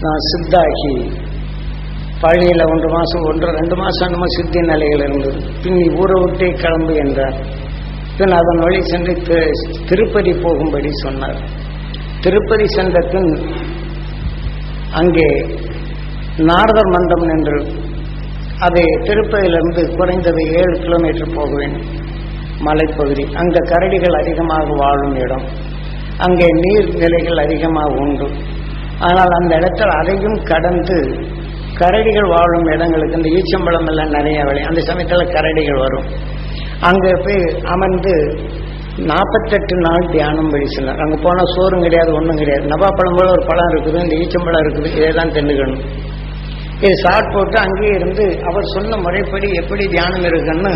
நான் சித்தாகி பழனியில் ஒன்று மாதம் ஒன்று ரெண்டு மாதம் நம்ம சித்தி நிலையில் இருந்தது. பின் ஊரை விட்டே கிளம்பு என்றார். பின் அதன் வழி சென்று திரு- திருப்பதி போகும்படி சொன்னார். திருப்பதி சென்ற பின் அங்கே நாரதர் மண்டம் என்று அதை திருப்பதியிலிருந்து குறைந்தது ஏழு கிலோமீட்டர் போக வேண்டும் மலைப்பகுதி. அங்கே கரடிகள் அதிகமாக வாழும் இடம். அங்கே நீர்நிலைகள் அதிகமாக உண்டு. ஆனால் அந்த இடத்துல அதையும் கடந்து கரடிகள் வாழும் இடங்களுக்கு இந்த ஈச்சம்பழம் எல்லாம் நிறைய விளை அந்த சமயத்தில் கரடிகள் வரும். அங்கே போய் அமர்ந்து நாற்பத்தெட்டு நாள் தியானம் படி சொன்னார் அங்கே போனால் சோறும் கிடையாது ஒன்றும் கிடையாது. நவாப்பழம் போல ஒரு பழம் இருக்குது இந்த ஈச்சம்பழம் இருக்குது இதை தான் தின்னுக்கணும். இது சாட் போட்டு அங்கேயே இருந்து அவர் சொன்ன முறைப்படி எப்படி தியானம் இருக்குன்னு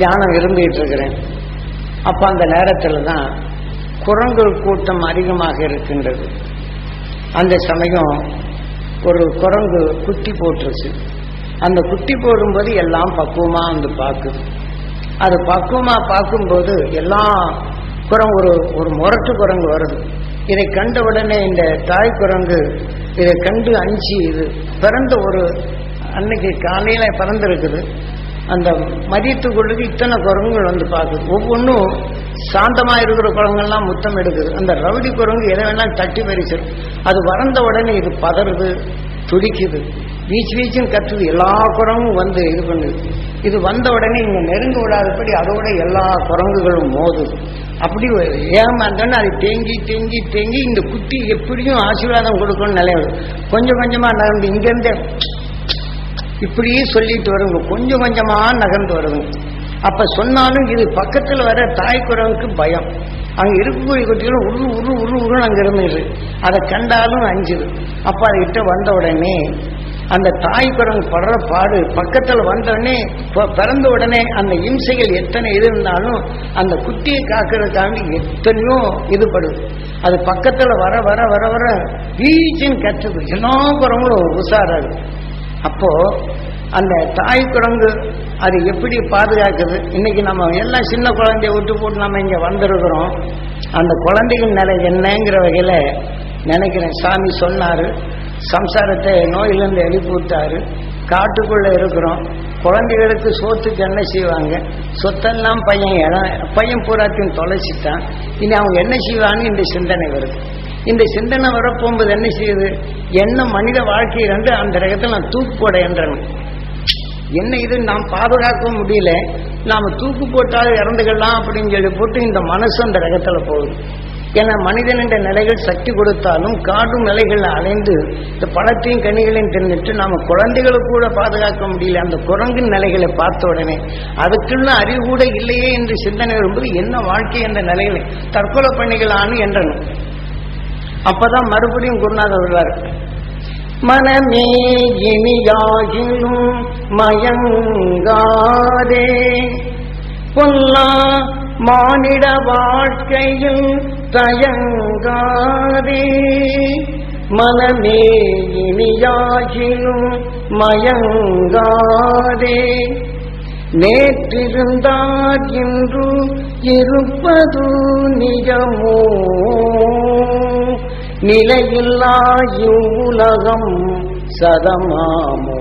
தியானம் இருந்துகிட்டு இருக்கிறேன். அப்போ அந்த நேரத்தில் தான் குரங்கு கூட்டம் அதிகமாக இருக்கின்றது. அந்த சமயம் ஒரு குரங்கு குட்டி போட்டுருச்சு. அந்த குட்டி போடும்போது எல்லாம் பக்குவமாக வந்து பார்க்குது. அது பக்குவமாக பார்க்கும்போது எல்லாம் குரங்கு ஒரு ஒரு முரட்டு குரங்கு வருது. இதை கண்ட உடனே இந்த தாய் குரங்கு இதை கண்டு அஞ்சு இது பிறந்த ஒரு அன்னைக்கு காலையில் பிறந்திருக்குது. அந்த மதியத்துக்குள்ளுக்கு இத்தனை குரங்குகள் வந்து பார்க்குது. ஒவ்வொன்றும் சாந்தமாக இருக்கிற குரங்கெல்லாம் முத்தம் எடுக்குது. அந்த ரவுடி குரங்கு எதை வேணாலும் தட்டி பறிச்சிடும் அது வறந்த உடனே இது பதறுது துடிக்குது. வீச்சு வீச்சுன்னு கத்துது. எல்லா குரங்கும் வந்து இது பண்ணுது. இது வந்த உடனே இங்கே நெருங்க விடாதபடி அதோட எல்லா குரங்குகளும் மோதுது அப்படி ஏமாந்தோன்னு அது தேங்கி தேங்கி தேங்கி இந்த குட்டி எப்படியும் ஆசீர்வாதம் கொடுக்கணும்னு நிலையாது கொஞ்சம் கொஞ்சமாக நகர்ந்து இங்கேருந்தே இப்படியே சொல்லிட்டு வருங்க. கொஞ்சம் கொஞ்சமா நகர்ந்து வருங்க. அப்ப சொன்னாலும் இது பக்கத்தில் வர தாய் குரங்குக்கு பயம். அங்க இருக்கக்கூடிய குட்டிகளும் உரு உரு உரு உருன்னு அங்க இருந்துது. அதை கண்டாலும் அஞ்சுது. அப்ப அதுகிட்ட வந்த உடனே அந்த தாய் குரங்கு படுற பாடு பக்கத்துல வந்த உடனே ப- பிறந்த உடனே அந்த இம்சைகள் எத்தனை இது இருந்தாலும் அந்த குட்டியை காக்கிறதுக்காண்டி எத்தனையோ இதுபடுது அது பக்கத்துல வர வர வர வர வீச்சின்னு கற்றுது. எல்லா குரங்களும் உசாராது அப்போ அந்த தாய் குரங்கு அது எப்படி பாதுகாக்குது? இன்னைக்கு நம்ம எல்லாம் சின்ன குழந்தைய விட்டு போட்டு நம்ம இங்க வந்திருக்கிறோம். அந்த குழந்தைகள் நிலை என்னங்கிற வகையில நினைக்கிறேன் சாமி சொன்னாரு. சம்சாரத்தை நோயிலிருந்து எழுப்பி விட்டாரு காட்டுக்குள்ள இருக்கிறோம். குழந்தைகளுக்கு சோத்துக்கு என்ன செய்வாங்க? சொத்தெல்லாம் பையன் இடம் பையன் பூராத்தையும் தொலைச்சிட்டான். இனி அவங்க என்ன செய்வான்னு இந்த சிந்தனை வருது. இந்த சிந்தனை வரப்போகும்போது என்ன செய்யுது? என்ன மனித வாழ்க்கை என்று அந்த ரகத்தில் நான் தூக்கு போட என்றேன் என்ன இது? நாம் பாதுகாக்க முடியல. நாம தூக்கு போட்டால் இறந்துக்கலாம் அப்படின்னு சொல்லி போட்டு இந்த மனசு அந்த ரகத்துல போகுது. ஏன்னா மனிதன் என்ற நிலைகள் சக்தி கொடுத்தாலும் காடும் நிலைகள் அலைந்து இந்த பழத்தையும் கனிகளையும் தின்னுட்டு நாம குழந்தைகளை கூட பாதுகாக்க முடியல. அந்த குரங்கின் நிலைகளை பார்த்த உடனே அதுக்குள்ள அறிவு கூட இல்லையே என்று சிந்தனை வரும்போது என்ன வாழ்க்கை என்ற நிலைகளை தற்கொலை பண்ணிக்கலான்னு என்றனும். அப்பதான் மறுபடியும் குருநாதர் வருவார். மனமே இனியாகிலும் மயங்காதே. பொல்லா மானிட வாழ்க்கையில் தயங்காதே. மனமே இனியாகிலும் மயங்காதே. நேற்றிருந்தார் இன்று இருப்பது நிஜமோ. நிலையில்லா இவ்வுலகம் சதமாமோ.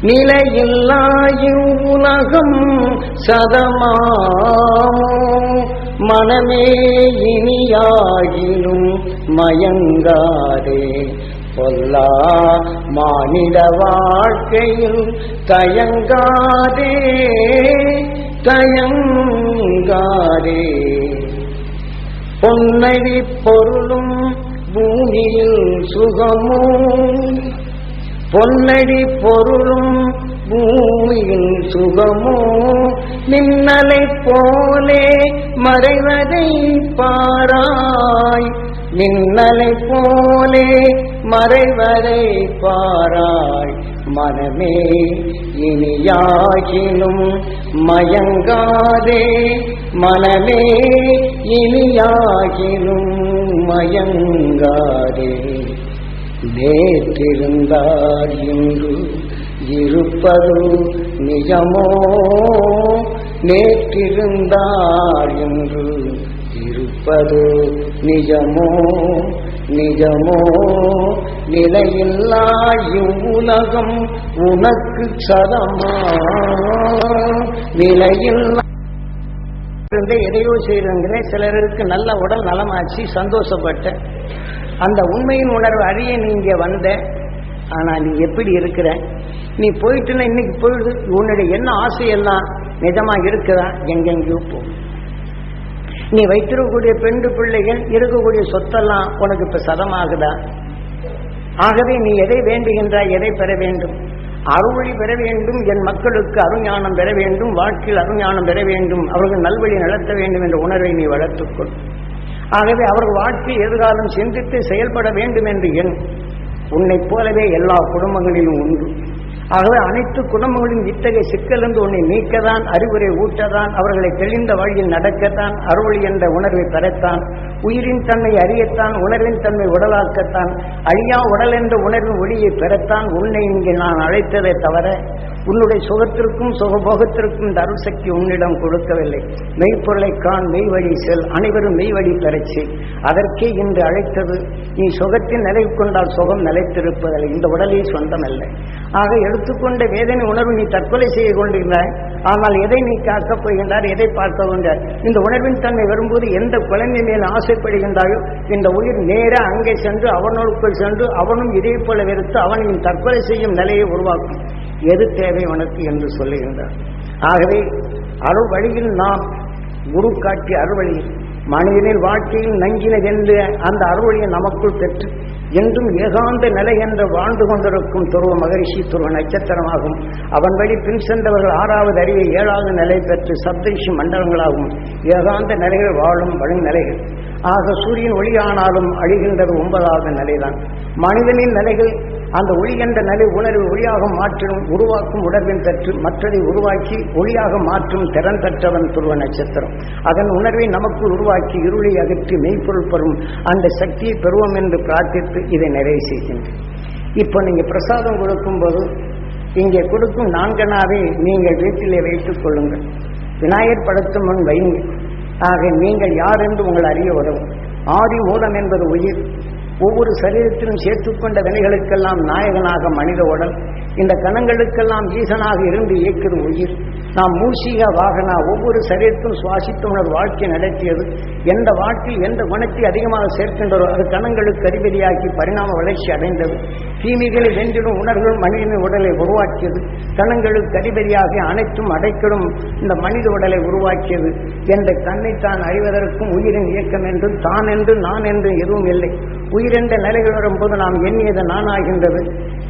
நிலையில்லா இவ்வுலகம் சதமாமோ? மனமே இனியாகிலும் மயங்காதே. பொல்லா மானிட வாழ்க்கையில் தயங்காதே. தயங்காதே. பொன்னடி பொருளும் பூமியில் சுகமும் பொன்னடி பொருளும் பூமியின் சுகமோ மின்னலை போலே மறைவதை பாராய். மின்னலை போலே மறைவதை பாராய். மனமே இனியாகினும் மயங்காதே. மனமே இனியாகினும் மயங்காதே. நேற்றிருந்தார் இன்று இருப்பது நிஜமோ? நேற்றிருந்தார் என்று இருப்பது நிஜமோ? நிஜமோ? நிலையில்லா இவ்வுலகம் உனக்கு சதமா? நிலையில்லா இருந்த எதையோ செய்யறேங்கிறேன் சிலருக்கு நல்ல உடல் நலமாச்சு சந்தோஷப்பட்டேன். அந்த உண்மையின் உணர்வு அறிய நீங்க வந்த. ஆனா நீ எப்படி இருக்கிற? நீ போயிட்டுன்னா இன்னைக்கு போயிடுது உன்னுடைய என்ன ஆசையெல்லாம் நிஜமா இருக்குதா எங்கெங்கேயோ போ. நீ வைத்திருக்கக்கூடிய பெண்டு பிள்ளைகள் இருக்கக்கூடிய சொத்தெல்லாம் உனக்கு இப்ப சதமாகுதா? ஆகவே நீ எதை வேண்டுகின்றாய் எதை பெற வேண்டும்? அருள்வழி பெற வேண்டும் என் மக்களுக்கு அருஞானம் பெற வேண்டும் வாழ்க்கையில் அருஞானம் பெற வேண்டும் அவர்கள் நல்வழி நடத்த வேண்டும் என்ற உணர்வை நீ வளர்த்துக்கொள். ஆகவே அவர்கள் வாழ்க்கை எதிர்காலம் சிந்தித்து செயல்பட வேண்டும் என்று எண். உன்னைப் போலவே எல்லா குடும்பங்களிலும் உண்டு. ஆகவே அனைத்து குடும்பங்களின் இத்தகைய சிக்கலிருந்து உன்னை நீக்கதான் அறிவுரை ஊட்டதான் அவர்களை தெளிந்த வழியில் நடக்கத்தான் அருள் என்ற உணர்வை பெறத்தான் உயிரின் தன்மை அறியத்தான் உணர்வின் தன்மை உடலாக்கத்தான் அழியா உடல் என்ற உணர்வின் ஒளியை பெறத்தான் உன்னை இங்கே நான் அழைத்ததை தவிர உன்னுடைய சுகத்திற்கும் சுகபோகத்திற்கும் இந்த உன்னிடம் கொடுக்கவில்லை. மெய்ப்பொருளை கான் மெய் வழி செல் அனைவரும் மெய் வழி பெறச் அதற்கே இன்று அழைத்தது நீ சுகத்தின் நிலை கொண்டால் சுகம் நிலைத்திருப்பதில்லை. இந்த உடலே சொந்தமல்ல. ஆக எடுத்துக்கொண்ட வேதனை உணர்வு நீ தற்கொலை செய்து கொண்டிருந்தாய். ஆனால் எதை நீ காக்கப் போகின்றார் எதை பார்க்க கொண்டார் இந்த உணர்வின் தன்மை வரும்போது எந்த குழந்தை மேல் ஆசைப்படுகின்றாயோ இந்த உயிர் நேர அங்கே சென்று அவனுக்குள் சென்று அவனும் இதே போல வெறுத்து அவனையும் தற்கொலை செய்யும் நிலையை உருவாக்கும். எது தேவை உனக்கு என்று சொல்லுகின்றார். ஆகவே அருள் வழியில் நாம் குரு காட்டிய அருள்வழியில் மனிதனின் வாழ்க்கையில் நங்கினதென்று அந்த அருள்வழியை நமக்குள் பெற்று என்றும் ஏகாந்த நிலை என்று வாழ்ந்து கொண்டிருக்கும் துருவ மகரிஷி துருவ நட்சத்திரமாகும். அவன் வழி பின் சென்றவர்கள் ஆறாவது அறிவை ஏழாவது நிலை பெற்று சப்தரிஷி மண்டலங்களாகும். ஏகாந்த நிலைகள் வாழும் வழிநிலைகள். ஆக சூரியன் ஒளியானாலும் அழிகின்றது ஒன்பதாவது நிலைதான். மனிதனின் நிலைகள் அந்த ஒளி என்ற நிலை உணர்வு ஒளியாக மாற்றும் உருவாக்கும் உணர்வின் பெற்று மற்றதை உருவாக்கி ஒளியாக மாற்றும் திறன் பெற்றவன் துருவ நட்சத்திரம். அதன் உணர்வை நமக்கு உருவாக்கி இருளை அகற்றி மெய்ப்பொருள் பெறும் அந்த சக்தியை பெறுவோம் என்று பிரார்த்தித்து இதை நிறைவு செய்கின்றேன். இப்போ நீங்கள் பிரசாதம் கொடுக்கும்போது இங்கே கொடுக்கும் நான்கனாவே நீங்கள் வீட்டிலே வைத்துக் கொள்ளுங்கள். விநாயகர் படத்து முன் வைங்க ஆக நீங்கள் யார் என்று உங்கள் அறிய உதவும். ஆதி மூலம் என்பது உயிர். ஒவ்வொரு சரீரத்திலும் சேர்த்துக்கொண்ட வினைகளுக்கெல்லாம் நாயகனாக மனித உடல் இந்த கணங்களுக்கெல்லாம் ஈசனாக இருந்து இயக்குது உயிர். நாம் மூசிக வாகனா ஒவ்வொரு சரீரத்தும் சுவாசித்து உணர் வாழ்க்கை நடத்தியது. எந்த வாழ்க்கையில் எந்த குணத்தை அதிகமாக சேர்க்கின்றதோ அது கணங்களுக்கு அதிபதியாக்கி பரிணாம வளர்ச்சி அடைந்தது. தீமைகளை வென்றிடும் உணர்வுகள் மனிதனின் உடலை உருவாக்கியது. கணங்களுக்கு அதிபதியாக அனைத்தும் அடைக்கடும் இந்த மனித உடலை உருவாக்கியது. என்ற தன்னை தான் அறிவதற்கும் உயிரின் இயக்கம் என்று தான் என்று நான் என்று எதுவும் இல்லை. உயிரென்ற நிலைகள் வரும்போது நாம் எண்ணியது நானாகின்றது.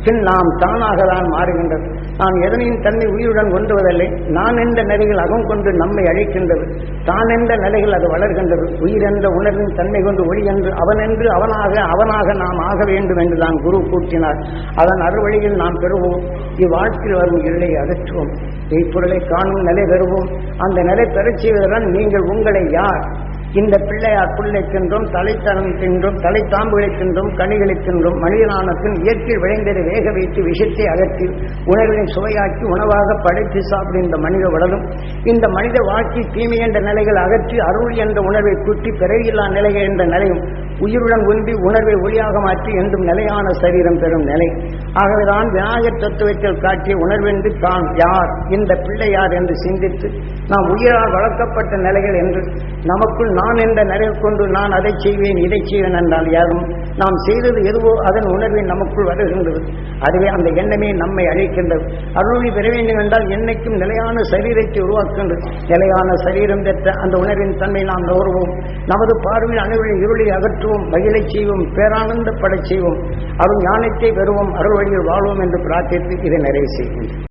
பின் நாம் தானாக தான் மாறுகின்றது. நாம் எதனையும் தன்னை உயிருடன் கொண்டுவதில்லை நான் என்ற நிலையில் அகம் கொண்டு நம்மை அழைக்கின்றது. தான் என்ற நிலையில் அது வளர்கின்றது. உயிர் என்ற உணர்வின் தன்மை கொண்டு ஒளி என்று அவன் என்று அவனாக அவனாக நாம் ஆக வேண்டும் என்று தான் குரு கூட்டினார் அதன் அறுவழியில் நாம் பெறுவோம். இவ்வாழ்க்கையில் வரும் இருளை அகற்றுவோம். மெய்ப்பொருளை காணும் நிலை பெறுவோம். அந்த நிலை பெறச் செய்வதுடன் நீங்கள் உங்களை யார்? இந்த பிள்ளையார் பிள்ளைக்கென்றும் தின்றும் தலைத்தனம் தின்றும் தலைத்தாம்புகளை தின்றும் கனிகளை இயற்கை விளைந்ததை வேக வைத்து விஷத்தை அகற்றி உணர்வினை சுவையாக்கி உணவாக படைத்து சாப்பிடும் இந்த மனித உடலும் இந்த மனித வாழ்க்கை தீமை என்ற நிலைகள் அகற்றி அருள் என்ற உணர்வை கூட்டி பிறவியில்லா நிலைகள் என்ற நிலையும் உயிருடன் ஒன்றி உணர்வை ஒளியாக மாற்றி என்றும் நிலையான சரீரம் பெறும் நிலை. ஆகவேதான் விநாயகர் தத்துவத்தில் காட்டிய உணர்வென்று தான் யார் இந்த பிள்ளை யார் என்று சிந்தித்து நாம் உயிரால் வளர்க்கப்பட்ட நிலைகள் என்று நமக்குள் நான் என்ற நிலை கொண்டு நான் அதை செய்வேன் இதை செய்வேன் என்றால் யாரும் நாம் செய்தது எதுவோ அதன் உணர்வை நமக்குள் வருகின்றது. அதுவே அந்த எண்ணமே நம்மை அழைக்கின்றது. அருளி பெற வேண்டும் என்றால் என்னைக்கும் நிலையான சரீரத்தை உருவாக்கின்றது நிலையான சரீரம் பெற்ற அந்த உணர்வின் தன்மை நாம் நுகர்வோம். நமது பார்வையில் அனைவரின் இருளை அகற்றுவோம் மகிழை செய்வோம் பேரானந்தப்படச் செய்வோம் அருள் ஞானத்தை பெறுவோம் அருள் வழியில் வாழ்வோம் என்று பிரார்த்தித்து இதை நிறைவு செய்கின்றோம்.